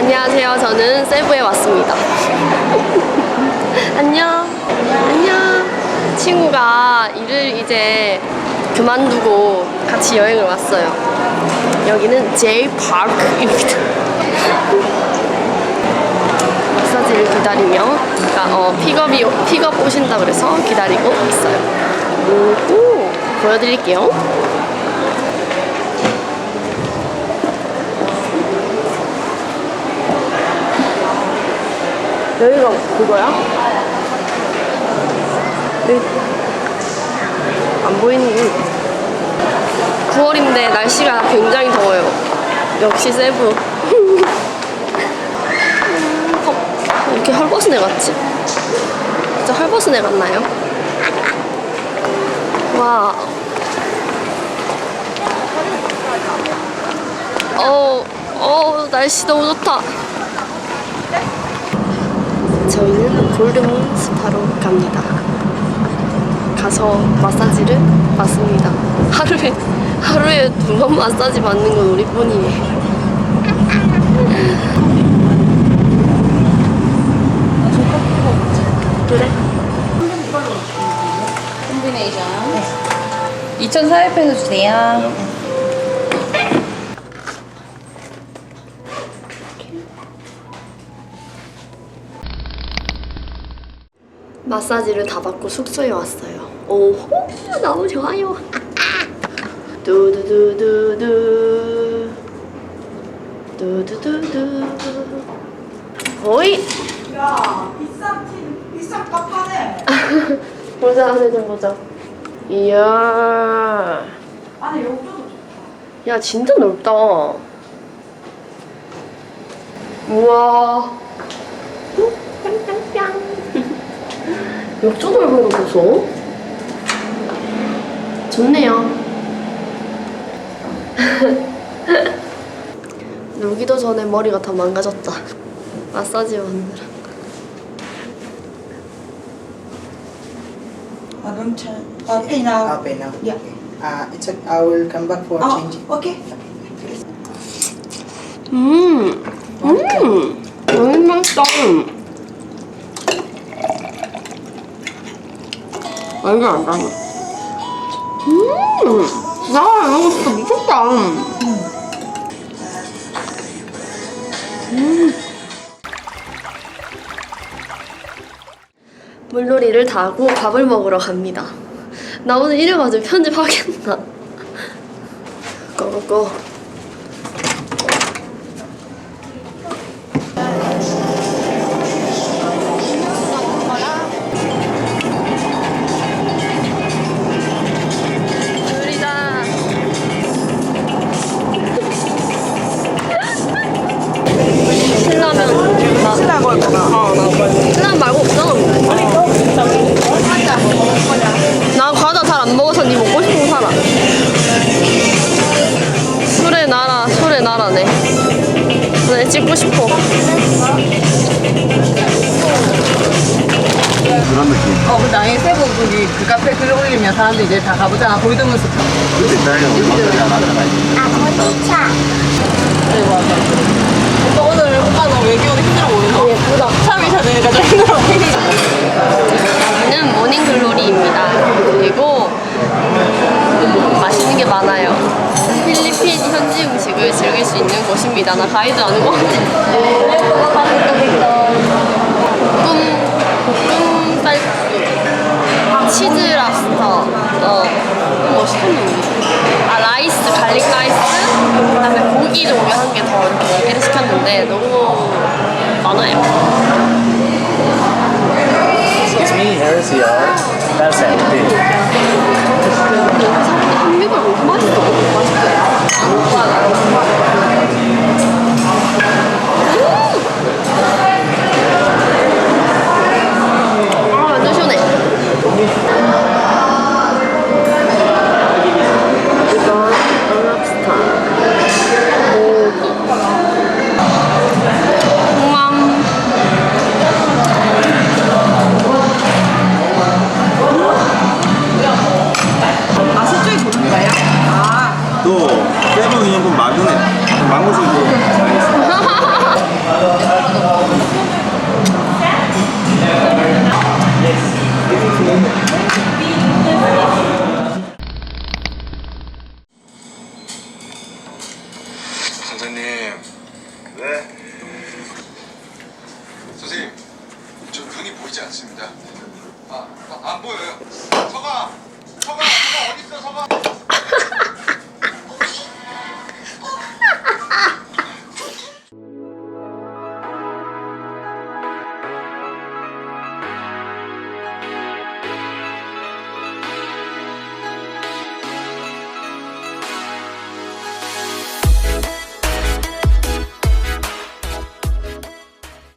안녕하세요. 저는 세부에 왔습니다. 안녕. 안녕. 친구가 일을 이제 그만두고 같이 여행을 왔어요. 여기는 제이 파크입니다. 마사지를 기다리며, 그러니까 어, 픽업이 픽업 오신다 그래서 기다리고 있어요. 오, 보여드릴게요. 여기가 그거야? 네. 안 보이니? 9월인데 날씨가 굉장히 더워요. 역시 세부. 이렇게 헐벗은 애 같지? 진짜 헐벗은 애 같나요? 와. 어, 어, 날씨 너무 좋다. 저희는 골드문 스파로 갑니다. 가서 마사지를 받습니다. 하루에 하루에 두 번 마사지 받는 건 우리뿐이에요. 그래? 콤비네이션. 2,400페소 주세요. 마사지를 다 받고 숙소에 왔어요. 오호 너무 좋아요. 두두두두두 두두두두 오이 야, 비싼 티, 비싼 값 하네. 보자 안에 좀 보자. 이야 안에 욕조도 좋다. 야 진짜 넓다. 우와. 욕조 넓은 거 보소. 좋네요. 놀기도 전에 머리가 다 망가졌다. 마사지 받느라. I don't change. Uh, pay now. Okay now. Yeah. Uh, it's a, I will come back for Oh, changing. okay. 음, 음, 너무 맛있다. 알게 안 나네. 음, 야, 이거 진짜 미쳤다. 음. 물놀이를 다 하고 밥을 먹으러 갑니다. 나 오늘 이래가지고 편집하겠나? 고고고. 술의 나라네. 네, 찍고 싶어. 그런 느낌. 어, 근데 아예 세부 거기 그 카페 글 올리면 사람들이 이제 다 가보잖아. 골드문 스파. 그때 나이 얼마나 안 하잖아. 네, 맞아. 오빠 오늘 오빠 너 외교는 힘들어 보이나? 예쁘다. 참이 곳입니다. 나 가이드 아는 것 같아. 볶음, 볶음 쌀국수, 치즈 랍스터, 어, 뭐 시켰는데? 아, 라이스, 갈릭 라이스, 그 다음에 고기 종류 한 개 더 이렇게 네 개를 시켰는데 너무 많아요. Excuse me, here's your percentage. 한미가 너무 맛있어. 맛있어. 망고수 있고 선생님. 네. 선생님 저 눈이 보이지 않습니다?